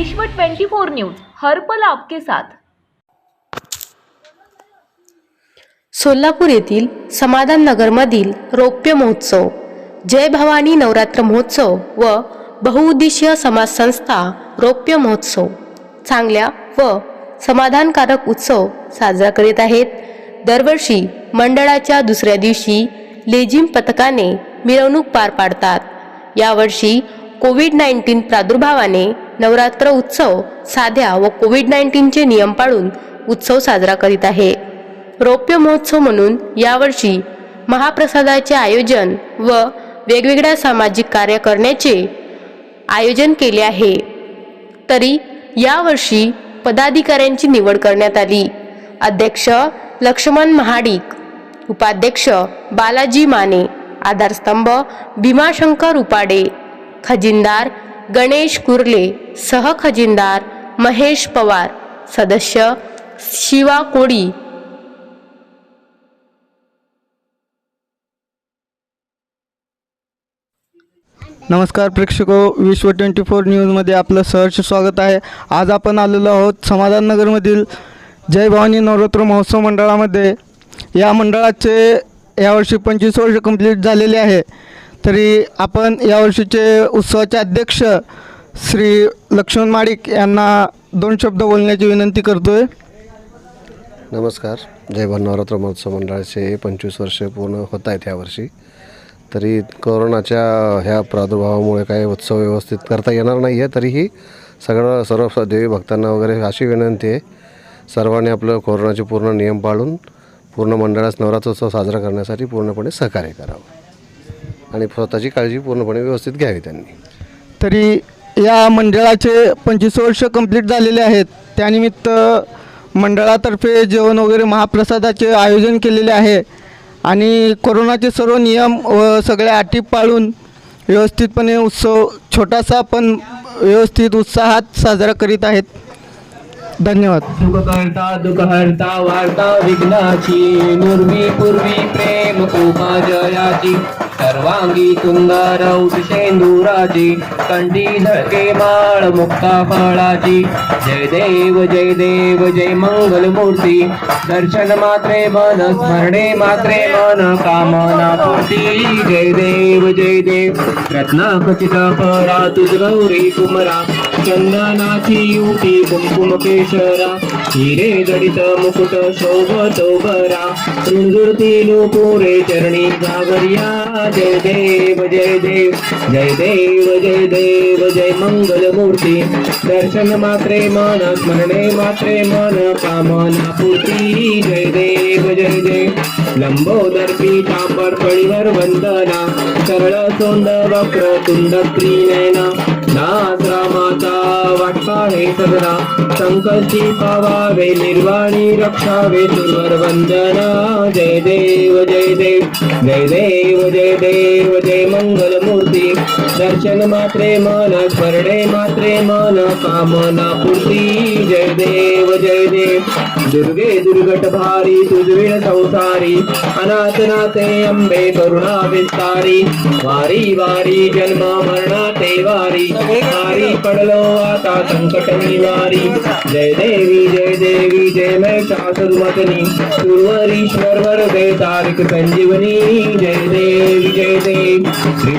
विश्व 24 न्यूज हर्पल आपके साथ. सोलापूर येथील समाधान नगरमधील रौप्य महोत्सव जय भवानी नवरात्र महोत्सव व बहुउद्देशीय समाज संस्था रौप्य महोत्सव. चांगल्या व समाधानकारक उत्सव साजरा करीत आहेत. दरवर्षी मंडळाच्या दुसऱ्या दिवशी लेझिम पथकाने मिरवणूक पार पाडतात. यावर्षी कोविड नाईन्टीन प्रादुर्भावाने नवरात्र उत्सव साध्या व कोविड नाईन्टीनचे नियम पाळून उत्सव साजरा करीत आहे. रौप्य महोत्सव म्हणून यावर्षी महाप्रसादाचे आयोजन व वेगवेगळ्या सामाजिक कार्य करण्याचे आयोजन केले आहे. तरी यावर्षी पदाधिकाऱ्यांची निवड करण्यात आली. अध्यक्ष लक्ष्मण महाडिक उपाध्यक्ष बालाजी माने आधारस्तंभ भीमाशंकर उपाडे खजिनदार गणेश कुर्ले सहखजिनदार महेश पवार सदस्य शिवा कोळी नमस्कार प्रेक्षको विश्व ट्वेंटी फोर न्यूजमध्ये आपलं सहर्ष स्वागत आहे. आज आपण आलेलो आहोत समाधान नगरमधील जय भवानी नवरात्र महोत्सव मंडळामध्ये. या मंडळाचे यावर्षी पंचवीस वर्ष कंप्लीट झालेले आहे. तरी आपण यावर्षीचे उत्सवाचे अध्यक्ष श्री लक्ष्मण माडिक यांना दोन शब्द बोलण्याची विनंती करतोय. नमस्कार. जय भवानी नवरात्र महोत्सव मंडळाचे पंचवीस वर्ष पूर्ण होत आहेत यावर्षी तरी कोरोनाच्या ह्या प्रादुर्भावामुळे काही उत्सव व्यवस्थित करता येणार नाही आहे तरीही सगळं सर्व देवी भक्तांना वगैरे अशी विनंती आहे. सर्वांनी आपलं कोरोनाचे पूर्ण नियम पाळून पूर्ण मंडळास नवरात्रोत्सव साजरा करण्यासाठी पूर्णपणे सहकार्य करावं. आणि स्वतःची काळजी पूर्णपणे व्यवस्थित घ्यावी त्यांनी. तरी या मंडळाचे पंचवीस वर्ष कंप्लीट झालेले आहेत. त्यानिमित्त मंडळातर्फे जेवण वगैरे महाप्रसादाचे आयोजन केलेले आहे. आणि कोरोनाचे सर्व नियम व सगळ्या अटी पाळून व्यवस्थितपणे उत्सव छोटासा पण व्यवस्थित उत्साहात साजरा करीत आहेत. धन्यवाद. वार्ता विघ्नाची. नुर्वी पूर्वी प्रेम उपाजयाची. सर्वांगी तुंगार शेंदुराची कंठी झळके माळ मुक्ता फळाची. जय देव जय देव जय मंगल मूर्ती दर्शन मात्रे मन स्मरणे मात्रे मन कामना पूर्ती. जय देव जय देव. रत्नाखचित परा तुझ गौरी कुमरा. चंदनाची युती कुमकुम केशरा. हिरे जडित मुकुट शोभतो बरा रुंजुरती नुपुरे चरणी घाबर्या जय देव जय देव जय देव जय देव जय मंगल मूर्ती दर्शन मात्रे मन स्मरणे मात्रे मन कामना पूर्ती. जय देव जय देव. लंबोदर पीठांबर फळीवर वंदना. सरळ सोंद वक्र तुंड क्रीनयना नाथ रामाचा वाटपा हे सदना पावावे निर्वाणी रक्षावे सुरवर वंदना. जय देव जय देव जय देव जय देव जय मंगल मूर्ती. दर्शन मात्रे मन स्मरणे मात्रे मन कामना पूर्ती. जय देव जय देव. दुर्गे दुर्गट भारी तुझवीण संसारी. अनाथ नाथे अंबे करुणा विस्तारी. वारी वारी जन्म मरणाते वारी. वारी पडलो आता संकट निवारी जय देवी जय देवी जय महिषासुरमतनी सुरवरीश्वर वरदे तारिक संजीवनी. जय देवी जय देव. श्री